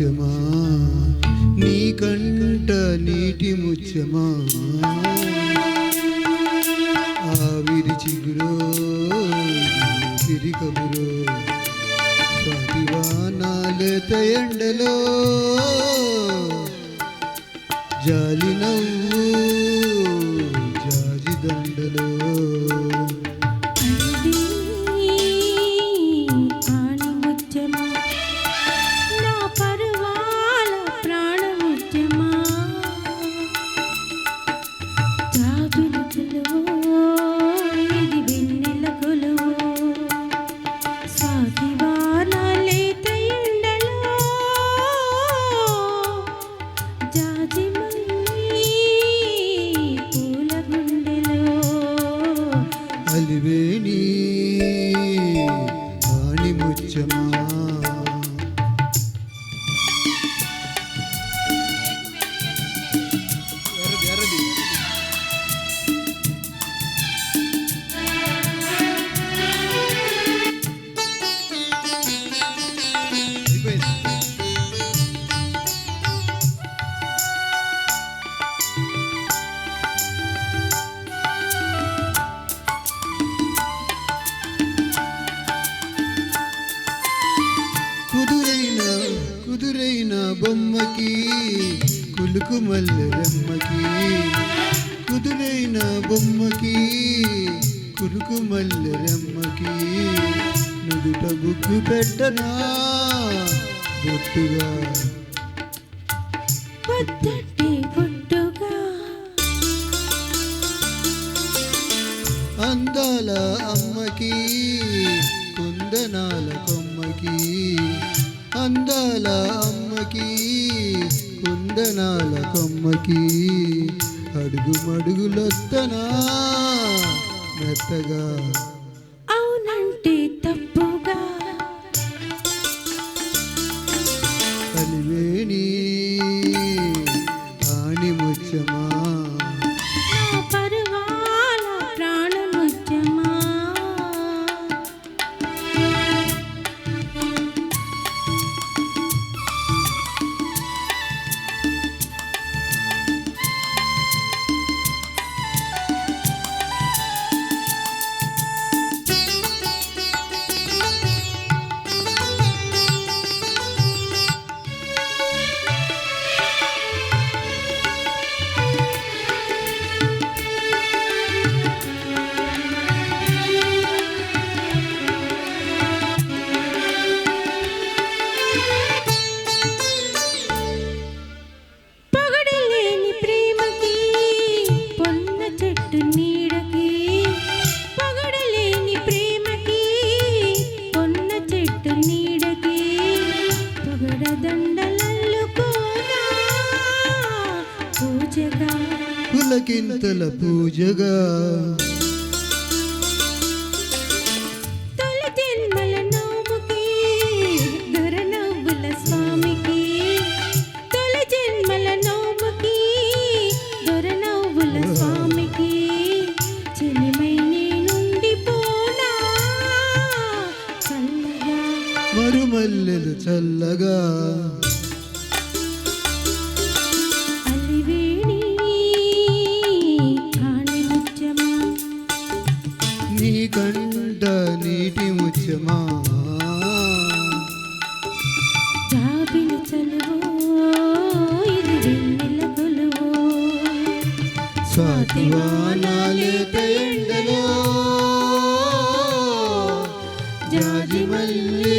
ముత్యమా నీ కంట నీటి ముత్యమా ఆవిరి చిగురో సిరికబురో స్వాతివానాలేత ఎండలో జాలి నవ్వు కులుకు మల్లెమ్మకి కుదురైన బొమ్మకి కులుకు మల్లెమ్మకి నుదుట బుగ్గు పెట్టనా? బొట్టుగా. అందాల అమ్మకి కుందనాల కొమ్మకి అందాల అమ్మకి కుందనాల కొమ్మకి అడుగు మడుగులొత్తనా మెత్తగా. అవునంటే తప్పుగా. కలివేణి పూజగా. పులకింతల పూజగా. చల్లగా. నీ కంట నీటి ముత్యమా స్వాతివానాలేత ఎండలో జాజి మల్లి.